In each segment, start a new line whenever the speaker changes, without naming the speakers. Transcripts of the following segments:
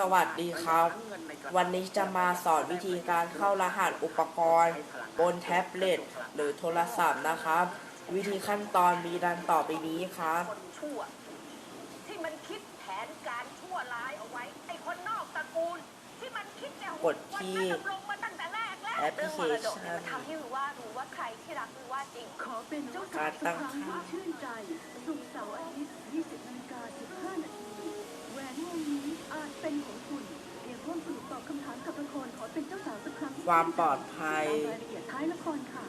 สวัสดีครับ วันนี้จะมาสอนวิธีการเข้ารหัสอุปกรณ์ บนแท็บเล็ตหรือโทรศัพท์นะครับ วิธีขั้นตอนมีดังต่อไปนี้ครับ
คนชั่ว ที่มันคิดแผนการชั่วร้ายเอาไว้ ไอ้คนนอกตระกูล ที่มันคิดเนี่ย
กดที่
วันนั้นดำรงมาตั้งแต่แรกแล้ว
แอปพลิ
เรื่อง
เค
มรดก
ชั
เนี่ย
น
มัน ทำให้รู้ว่ารู้ว่าใครที่รักรู้ว่าจริง
ขอเป็นเจ้าสา
กาวร
ทุ
ตั้
ก
ง
ครั้ง
ค่า
ที่ชื่นใจศุกร์เสา เป็นของคุณเพียงร่วมสนุกตอบคำถามกับละครขอเป็นเจ้าสาวสักครั้งที่
ความปลอดภัย
ตามรายละเอียดท้ายละครค่ะ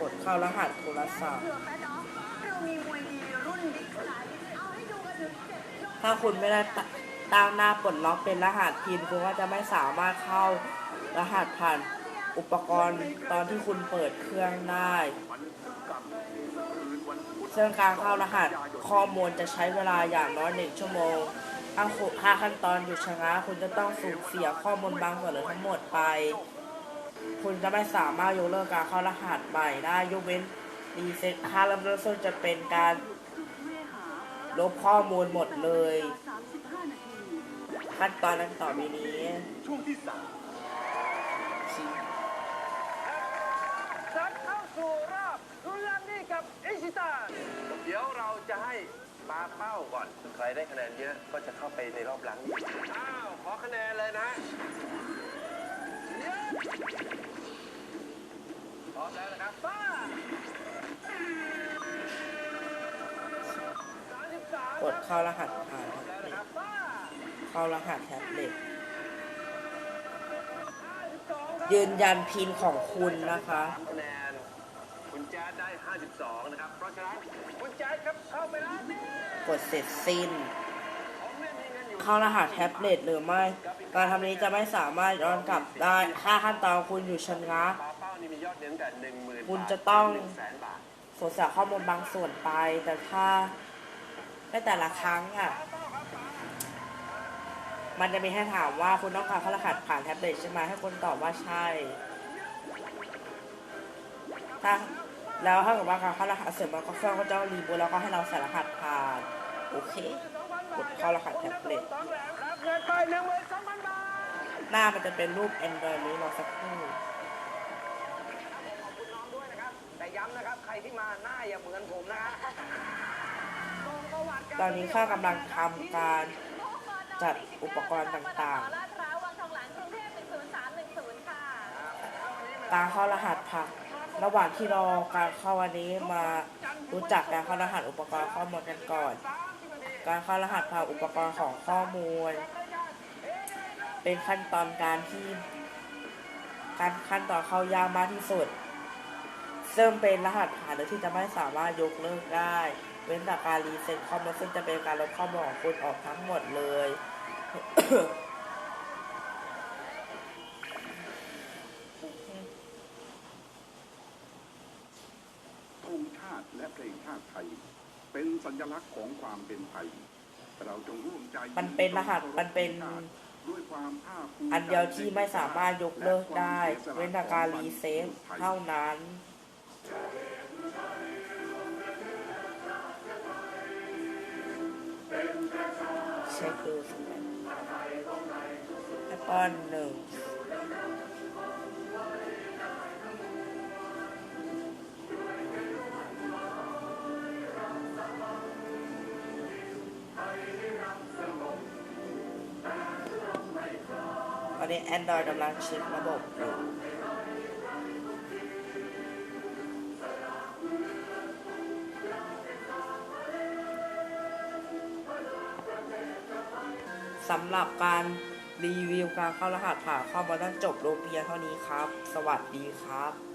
กดเข้ารหัสโทรศัพท์
เผื่อแม่เนาะเรามีมวยดีรุ่นบิ๊กไซส์เอาให้ดูกันถึงเจ็ดยก
ถ้าคุณไม่ได้ตตั้งหน้าปลดล็อกเป็นรหัสพินคุณก็จะไม่สามารถเข้ารหัสผ่านอุปกรณ์ตอนที่คุณเปิดเครื่องได้ ซึ่งการเข้ารหัสข้อมูลจะใช้เวลาอย่างน้อยหนึ่งชั่วโมง ถ้าคุณถ้าขั้นตอนหยุดชะงักคุณจะต้องสูญเสียข้อมูลบางส่วนหรือทั้งหมดไป คุณจะไม่สามารถยกเลิกการเข้ารหัสใหม่ได้ยกเว้นรีเซ็ตถ้าเริ่มต้นจะเป็นการ
สุดเวหา
ลบข้อมูลหมดเลย
35นาที
ขั้นตอนนั้นต่อไปนี้
ช่วงที่สาม
ซัดเข้าสู่รอบรุนแรงนี่กับอิชิตัน
เดี๋ยวเราจะให้ ปาเป้าก่อน ใครได้คะแนนเยอะก็จะเข้าไปในรอบหลังนี้อ้าว ขอคะแนนเลยนะเยอะพร้อมแล้วนะครับป้าก
ดเข้ารหัสผ่านแท็บเล็ตเข้ารหัสแท็บเล็ตยืนยันพินของคุณนะคะ
สามคะแนน คุณแจ๊ดได้ 52 นะครับ เพราะฉะนั้นคุณแจ๊ดครับเข้าไปแล้วนี่
กดเสร็จสิ้น
ผมเนี่ยมีเงินอยู่
เข้ารหัสแท็บเล็ตหรือไม่ การทำนี้จะไม่สามารถย้อนกลับได้ถ้าขั้นตอนคุณอยู่ชั้
นี่มียอดเงินแต่1 0,000
คุณจะต้อง
หนึ่งแสนบาท
สวมใส่ข้อมูลบางส่วนไป แต่ถ้าในแต่ละครั้งอะ มันจะมีให้ถามว่าคุณต้องการเข้ารหัสผ่านแท็บเล็ตใช่ไหมให้คุณตอบว่าใช่ ถ้าแล้วถ้าเกิดว่าการเข้ารหัสเสร็จมันก็เครื่องก็จะรีบูตแล้วก็ให้เราใส่รหัสผ่าน โอเคกดเข้ารหัสแท็บเล็ต
หน้า
มันจะเป็นรูป Android นี้รอสักครู่
ขอบคุณน้องด้วยนะครับแต่ย้ำนะครับใครที่มาหน้าอย่าเหมือนผมนะครับต
อนนี้ข้ากำลังทำการจัดอุปกรณ์ต่างๆ
ลาดพร้าววังทองหลางกรุงเข่า
รเข้ารหัสผ่านระหว่างที่รอการเข้าวันนี้มารู้จักการเข้ารหัสอุปกรณ์ข้อมูลกันก่อน การเข้ารหัสผ่านอุปกรณ์ของข้อมูล เป็นขั้นตอนการที่ การขั้นตอนเข้ายากมากที่สุด ซึ่งเป็นรหัสผ่านโดยที่จะไม่สามารถยกเลิกได้ เว้นแต่การรีเซ็ตข้อมูลซึ่งจะเป็นการลบข้อมูลของคุณออกทั้งหมดเลย
ธงชาติและเพลงชาติไทย เป็นสัญลักษณ์ของความเป็นไทย เราจงร่วมใจ
มันเป็นรหัสมันเป็น
ด้วยความภาคภูมิใจ
อันเดียวที่ไม่สามารถยกเลิกได้ เว้นแต่การรีเซ็ตเท่านั้นเช็คดูสิแอปเปิลหนึ่ง อนนี้ Android กำลังชิประบบอยู่สำหรับการรีวิวการเข้ารหัสผ่านเข้ามาต้องจบลงเพียงเท่านี้ครับ สวัสดีครับ